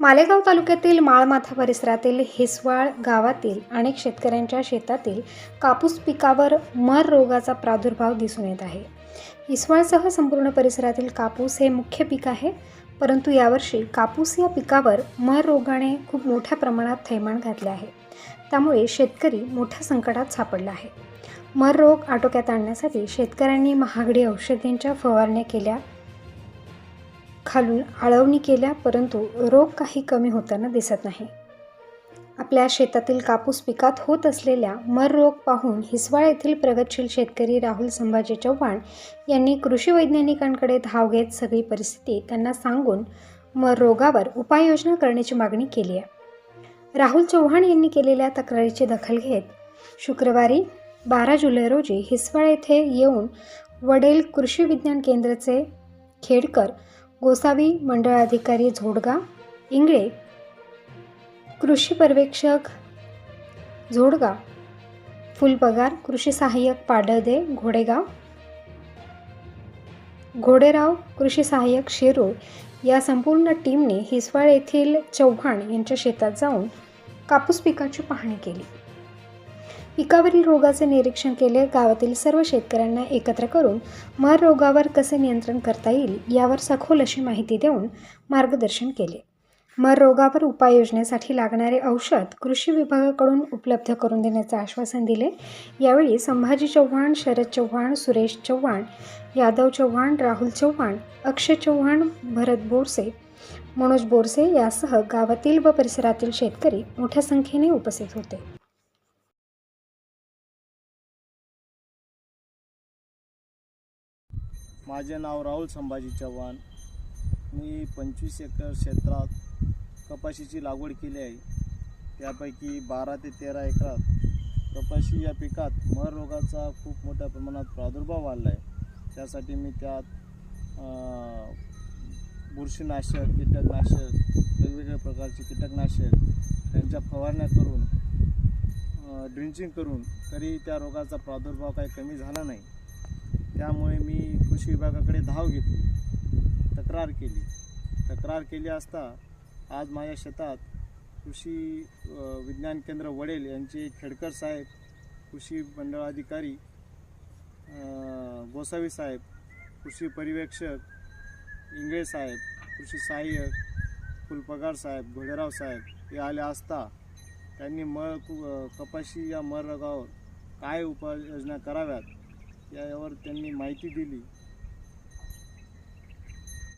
मालेगाव तालुक्यातील माळमाथा परिसरातील हिसवाळ गावातील अनेक शेतकऱ्यांच्या शेतातील कापूस पिकावर मर रोगाचा प्रादुर्भाव दिसून येत आहे. हिसवाळसह संपूर्ण परिसरातील कापूस हे मुख्य पीक आहे परंतु यावर्षी कापूस या पिकावर मर रोगाने खूप मोठ्या प्रमाणात थैमान घातले आहे. त्यामुळे शेतकरी मोठ्या संकटात सापडला आहे. मर रोग आटोक्यात आणण्यासाठी शेतकऱ्यांनी महागडी औषधींच्या फवारण्या केल्या खालून आळवणी केल्या परंतु रोग काही कमी होताना दिसत नाही. आपल्या शेतातील कापूस पिकात होत असलेल्या मर रोग पाहून हिसवाळ येथील प्रगतशील शेतकरी राहुल संभाजी चव्हाण यांनी कृषी वैज्ञानिकांकडे धाव घेत सगळी परिस्थिती त्यांना सांगून मर रोगावर उपाययोजना करण्याची मागणी केली आहे. राहुल चव्हाण यांनी केलेल्या तक्रारीची दखल घेत शुक्रवारी बारा जुलै रोजी हिसवाळ येथे येऊन वडेल कृषी विज्ञान केंद्राचे खेडकर गोसावी मंडळ अधिकारी झोडगा इंगळे कृषी पर्यवेक्षक झोडगा फुलपगार कृषी सहाय्यक पाडळदे घोडेगाव घोडेराव कृषी सहाय्यक शिरूळ या संपूर्ण टीमने हिसवाळ येथील चव्हाण यांच्या शेतात जाऊन कापूस पिकाची पाहणी केली. पिकावरील रोगाचे निरीक्षण केले गावातील सर्व शेतकऱ्यांना एकत्र करून मर रोगावर कसे नियंत्रण करता येईल यावर सखोल अशी माहिती देऊन मार्गदर्शन केले. मर रोगावर उपाययोजनेसाठी लागणारे औषध कृषी विभागाकडून उपलब्ध करून देण्याचे आश्वासन दिले. यावेळी संभाजी चव्हाण शरद चव्हाण सुरेश चव्हाण यादव चव्हाण राहुल चव्हाण अक्षय चव्हाण भरत बोरसे मनोज बोरसे यासह गावातील व परिसरातील शेतकरी मोठ्या संख्येने उपस्थित होते. माझे नाव राहुल संभाजी चव्हाण. मी पंचवीस एकर क्षेत्रात कपाशीची लागवड केली आहे. त्यापैकी बारा ते तेरा एकरात कपाशी या पिकात मर रोगाचा खूप मोठ्या प्रमाणात प्रादुर्भाव वाढला आहे त्यासाठी मी त्यात बुरशीनाशक कीटकनाशक वेगवेगळ्या प्रकारचे कीटकनाशक त्यांच्या फवारण्या करून ड्रिंचिंग करून तरी त्या रोगाचा प्रादुर्भाव काही कमी झाला नाही. त्यामुळे मी कृषी विभागाकडे धाव घेतली. तक्रार केली. तक्रार केली असता आज माझ्या शेतात कृषी विज्ञान केंद्र वडेल यांचे खेडकर साहेब कृषी मंडळ अधिकारी गोसावी साहेब कृषी पर्यवेक्षक इंगळे साहेब कृषी सहाय्यक फुलपगार साहेब घोडेराव साहेब हे आले असता त्यांनी मळ कु- कपाशी या मळ रोगावर काय उपाययोजना कराव्यात? यावर त्यांनी माहिती दिली.